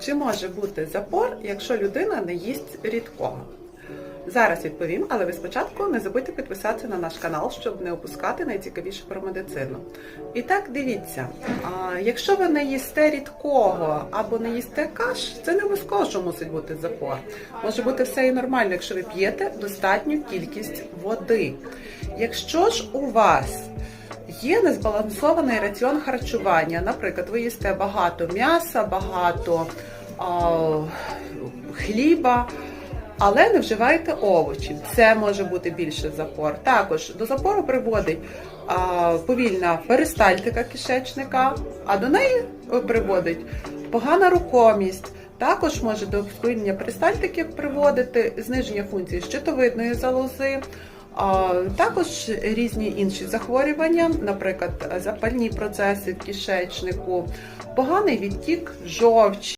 Чи може бути запор, якщо людина не їсть рідкого? Зараз відповім, але ви спочатку не забудьте підписатися на наш канал, щоб не опускати найцікавіше про медицину. І так, дивіться, якщо ви не їсте рідкого або не їсте каш, це не обов'язково, що мусить бути запор. Може бути все і нормально, якщо ви п'єте достатню кількість води. Якщо ж у вас Є незбалансований раціон харчування. Наприклад, ви їсте багато м'яса, багато а, хліба, але не вживаєте овочів. Це може бути більше запор. Також до запору приводить а, повільна перистальтика кишечника, а до неї приводить погана рухомість. Також може до сповільнення перистальтики приводити зниження функції щитовидної залози. Також різні інші захворювання, наприклад, запальні процеси в кишечнику, поганий відтік жовчі.